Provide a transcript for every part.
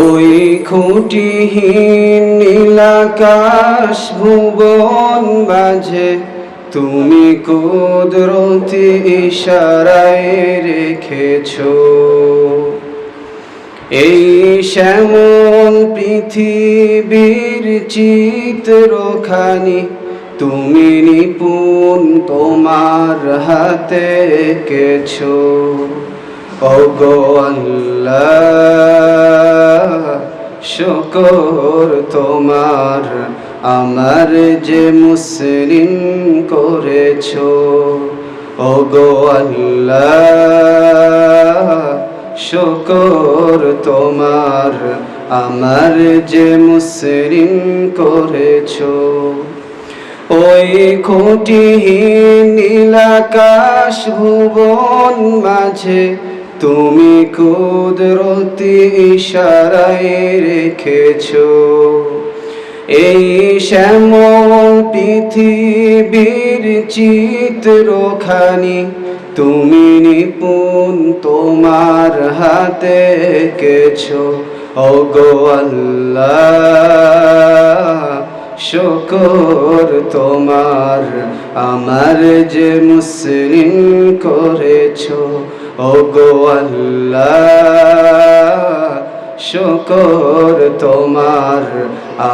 ওই খুঁটিহীন নীলাকাশ ভুবন মাঝে তুমি কুদরতি ইশারায় রেখেছো। এই শ্যামল পৃথিবীর চিত্রখানি তুমি নিপুণ তোমার হাতে কেছো ওগো আল্লাহ, শুকর তোমার। আমার যে মুসলিম করেছ, ওগো আল্লাহ, শুকর তোমার। আমার যে মুসলিম করেছ, ওই খুঁটিহীন নীলাকাশ ভুবন মাঝে তুমি কুদরতি ইশারায় রেখেছো। এই শ্যামল পৃথিবীর চিত্রখানি তুমি নিপুণ তোমার হাতে কেছো ওগো আল্লাহ, শুকর তোমার আমার যে মুসলিম করেছ, ওগো আল্লাহ, শুকর তোমার।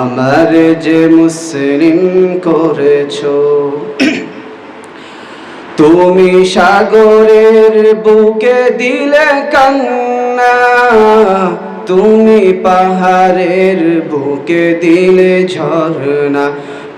আমার যে মুসলিম করেছ, তুমি সাগরের বুকে দিলে কান্না, তুমি পাহাড়ের বুকে দিলে ঝরনা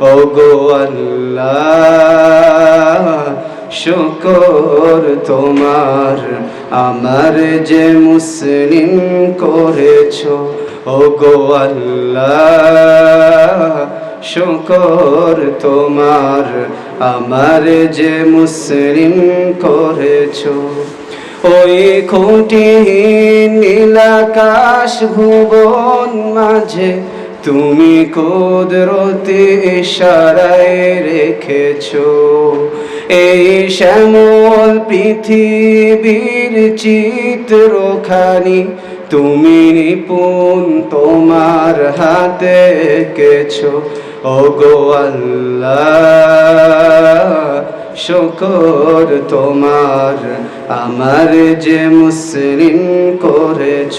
ওগো আল্লাহ, শুকর তোমার। আমার যে মুসলিম করেছ, ওগো আল্লাহ, শুকর তোমার। আমার যে মুসলিম করেছ, ওই খুঁটি নীলাকাশ ভুবন মাঝে তুমি কুদরতি ইশারায় রেখেছো এই শ্যামল পৃথিবীর চিত্রখানি। তুমি নিপুণ তোমার হাতে কেছো ওগো আল্লাহ, শুকর তোমার। আমার যে মুসলিম করেছ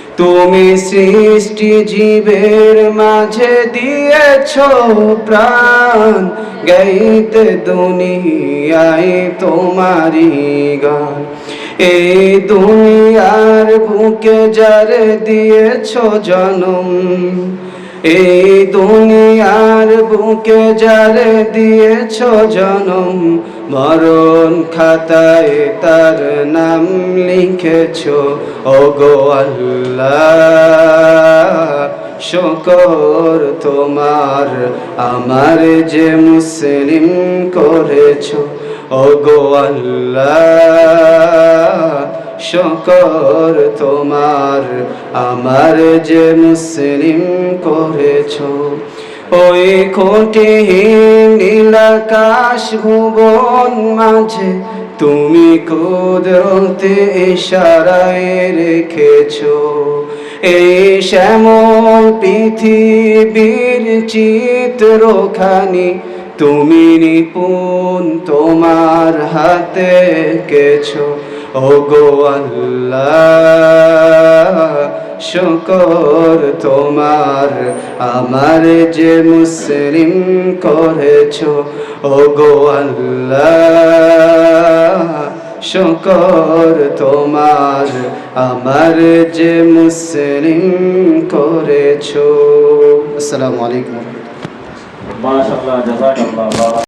তুমি সৃষ্টি জীবের মাঝে দিয়েছ প্রাণ, গাইতে দুনিয়ায় তোমারি গান। এই দুনিয়ার বুকে যারে দিয়েছ জনম এই দুনিয়ার বুকে যারে দিয়েছ জনম, মরণ খাতায় তার নাম লিখেছ। ওগো আল্লাহ, শকর তোমার, আমার যে মুসলিম করেছ। ওগো আল্লাহ শকর তোমার আমার যে মুসলিম করেছ। ওই কোটি নীলাকাশ ভুবন মাঝে তুমি কুদরতে ইশারায় রেখেছো। এই শ্যামল পৃথিবীর চিত্রখানি তুমি নিপুণ তোমার হাতে কেছো। ওগো আল্লাহ, শুকর তোমার। আমার যে মুসলিম করেছ ও আল্লাহ, শুকর তোমার। আমার যে মুসলিম করেছ। আসসালামু আলাইকুম। মাশাআল্লাহ, জাযাকাল্লাহ